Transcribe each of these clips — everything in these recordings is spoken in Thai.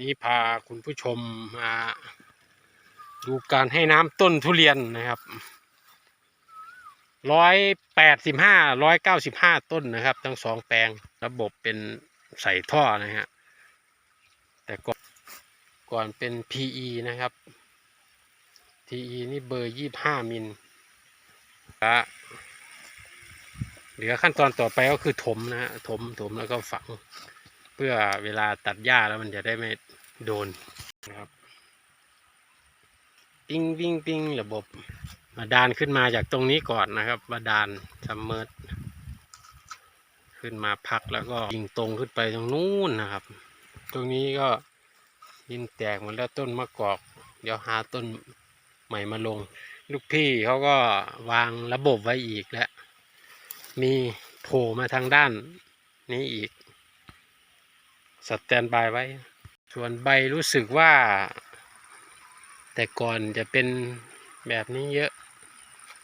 นี้พาคุณผู้ชมมาดูการให้น้ำต้นทุเรียนนะครับร้อยแปดสิบห้าร้อยเก้าสิบห้าต้นนะครับ ทั้งสองแปลงระบบเป็นใส่ท่อนะฮะแต่ก่อนก่อนเป็น PE นะครับ PE นี่เบอร์ยี่ห้ามิลละเหลือขั้นตอนต่อไปก็คือถมนะฮะถมถมแล้วก็ฝัง เพื่อเวลาตัดหญ้าแล้วมันจะได้ไม่ โดนนะครับ ปิ้งปิ้งปิ้งระบบบาดาลขึ้นมาจากตรงนี้ก่อนนะครับบาดาลซัมเมอร์ขึ้นมาพักแล้วก็ยิงตรงขึ้นไปตรงนู้นนะครับ ตรงนี้ก็ดินแตกหมดแล้วต้นมะกอก เดี๋ยวหาต้นใหม่มาลง ลูกพี่เขาก็วางระบบไว้อีกแล้ว มีโผล่มาทางด้านนี้อีกสแตนบายไว้ ส่วนใบรู้สึกว่า แต่ก่อนจะเป็นแบบนี้เยอะ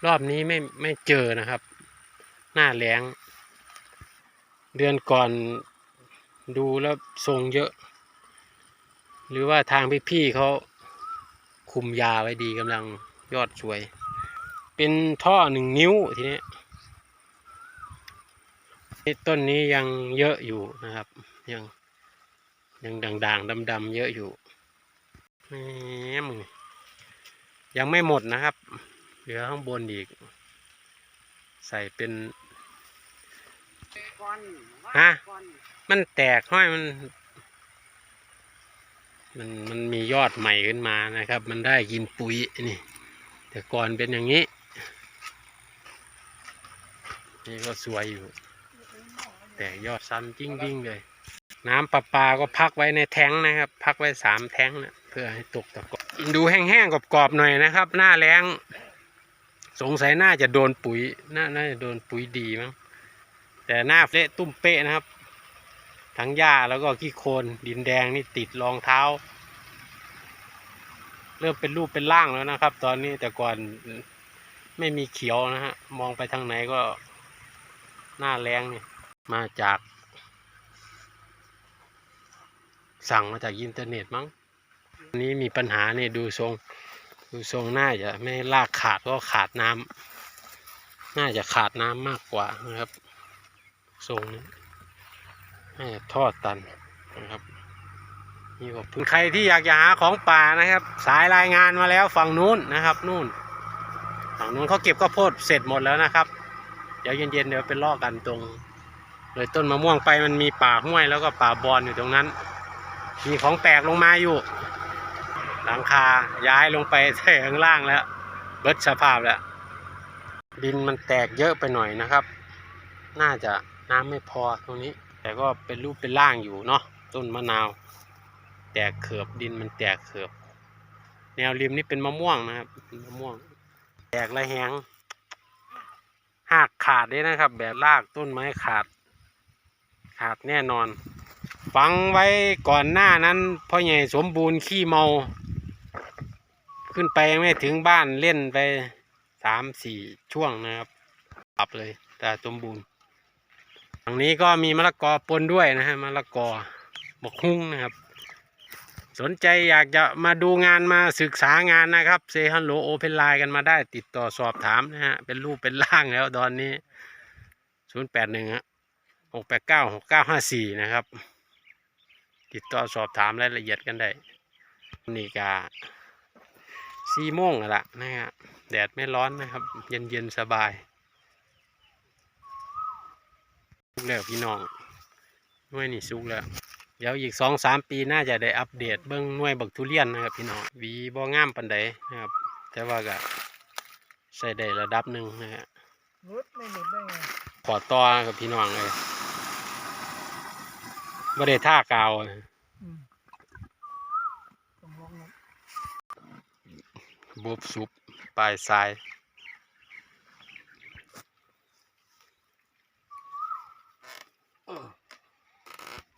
รอบนี้ไม่ไม่เจอนะครับ หน้าแรงเดือนก่อนดูแล้วทรงเยอะ หรือว่าทางพี่ๆเขาคุมยาไว้ดีกำลังยอดสวย เป็นท่อหนึ่งนิ้วทีนี้ต้นนี้ยังเยอะอยู่นะครับยัง ยังด่างๆดำๆเยอะอยู่แหมยังไม่หมดนะครับ เหลือข้างบนอีก ใส่เป็นฮะมันแตกห้อยมัน มันมันมียอดใหม่ขึ้นมานะครับ มันได้กินปุ๋ยนี่ แต่ก่อนเป็นอย่างนี้ นี่ก็สวยอยู่ แต่ยอดซ้ำจริงๆเลย น้ำประปาก็พักไว้ในแท้งนะครับ พักไว้สามแท้งนะเพื่อให้ตกตะกอนดูแห้งๆกรอบๆหน่อยนะครับ หน้าแรงสงสัยน่าจะโดนปุ๋ยน่าน่าจะโดนปุ๋ยดีมั้งแต่หน้าเละตุ้มเป๊ะนะครับ ทั้งหญ้าแล้วก็ขี้โคลนดินแดงนี่ติดรองเท้า เริ่มเป็นรูปเป็นร่างแล้วนะครับ ตอนนี้แต่ก่อนไม่มีเขียวนะฮะมองไปทางไหนก็หน้าแรงนี่มาจาก สั่งมาจากอินเทอร์เน็ตมั้งอันนี้มีปัญหาเนี่ยดูทรง ดูทรงน่าจะไม่ลากขาดก็ขาดน้ำน่าจะขาดน้ำมากกว่านะครับ ทรงนี้น่าจะทอดตันนะครับนี่ก็เพิ่งใครที่อยากจะหาของป่านะครับ สายรายงานมาแล้วฝั่งนู้นนะครับ นู่น ฝั่งนู้นเขาเก็บข้าวโพดเสร็จหมดแล้วนะครับ เดี๋ยวเย็นๆเดี๋ยวไปลอกกันตรง เลยต้นมะม่วงไปมันมีป่าห้วยแล้วก็ป่าบอนอยู่ตรงนั้น มีของแปลกลงมาอยู่ หลังคาย้ายลงไปแท่ข้างล่างแล้ว เบิดสภาพแล้ว ดินมันแตกเยอะไปหน่อยนะครับ น่าจะน้ำไม่พอตรงนี้ แต่ก็เป็นรูปเป็นร่างอยู่เนาะต้นมะนาว แตกเขือบดินมันแตกเขือบ แนวริมนี่เป็นมะม่วงนะครับมะม่วง แตกระแหงหากขาดเลยนะครับ แบบรากต้นไม้ขาด ขาดแน่นอน ฟังไว้ก่อนหน้านั้นพ่อใหญ่สมบูรณ์ขี้เมา ขึ้นไปไม่ถึงบ้านเล่นไปสามสี่ช่วงนะครับปรับเลย แต่สมบูรณ์ฝั่งนี้ก็มีมะละกอปนด้วยนะฮะมะละกอบกฮุ้งนะครับ สนใจอยากจะมาดูงานมาศึกษางานนะครับเซฮัลโหลโอเพนไลน์กันมาได้ติดต่อสอบถามนะฮะเป็นรูปเป็นร่างแล้วตอนนี้ศูนย์แปดหนึ่งฮะหกแปดเก้าหกเก้าห้าสี่นะครับ ติดต่อสอบถามรายละเอียดกันได้นี่กาสี่โมงแล้วล่ะนะฮะแดดไม่ร้อนนะครับ เย็นเย็นๆสบายสุกแล้วพี่น้องหน่วยนี่สุกแล้ว เดี๋ยวอีกสองสามปีน่าจะได้อัปเดตเบิ้งหน่วยบักทุเรียนนะครับพี่น้องหวีบ่งามปันใดนะครับ แต่ว่าก็ใส่ได้ระดับหนึ่งนะฮะรุดไม่หลุดได้ไงขอต่อกับพี่น้องเลย บ่ได้ท่ากาวอืมต้องลองนะบุบซุปปลายทราย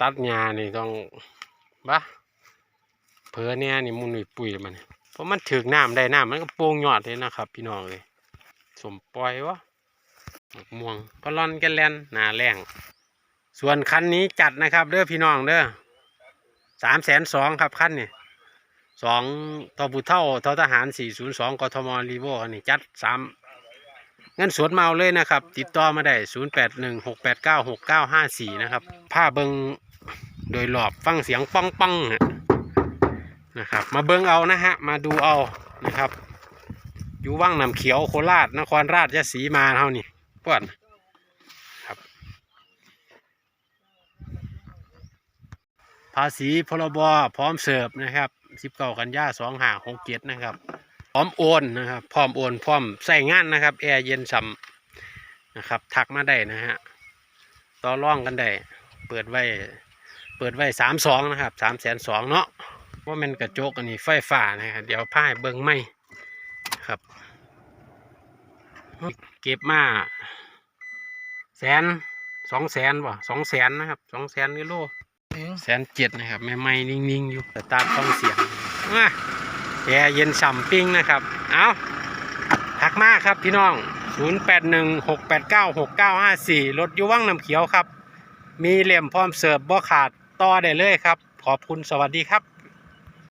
ตัดหญ้านี่ต้องบะเผือเนี่ยนี่มุนนี่ปุ๋ยมันเพราะมันถึกน้ำได้น้ำมันก็โป่งยอดเลยนะครับ พี่น้องเลยสมปล่อยวะมะม่วงพลอนแกนแลนหนาแรง ส่วนคันนี้จัดนะครับเด้อพี่น้องเด้อสามแสนสองครับขั้นนี่สองทอบุเท่าทอทหารสี่ศูนย์สองกทมรีโวนนี้จัดสามเงินสดมาเอาเลยนะครับ ติดต่อมาได้ศูนย์แปดหนึ่งหกแปดเก้าหกเก้าห้าสี่นะครับผ้าเบิงโดยหลอบฟังเสียงป้องป้องๆนะครับ มาเบิงเอานะฮะ มาดูเอานะครับ อยู่ว่างน้ำเขียวโคราชนครราชสีมาเท่านี้ป้อนครับ ภาษีพรบพร้อมเสิร์ฟนะครับ19กันยา2 5 6 7นะครับ พร้อมโอนนะครับพร้อมโอนพร้อมใส่งานนะครับแอร์เย็นฉ่ำนะครับทักมาได้นะฮะต่อร่องกันได้เปิดไว้เปิดไว้สามสองนะครับสามแสนสองเนาะว่ามันกระจกอันนี้ไฟฟ้านะครับเดี๋ยวผ้าให้เบิ้งไม่ครับ เก็บมาแสนสองแสนบ่สองแสนนะครับสองแสนกิโล แสนเจ็ดนะครับไม่ไม่นิ่งๆ อยู่แต่ตามต้องเสียงแอร์เย็นฉ่ำปิ้งนะครับ เอาทักมากครับพี่น้อง 0816896954 รถอยุว่างน้ำเขียวครับ มีเหลี่ยมพร้อมเสิร์ฟบ่ขาดต่อได้เลยครับ ขอบคุณสวัสดีครับ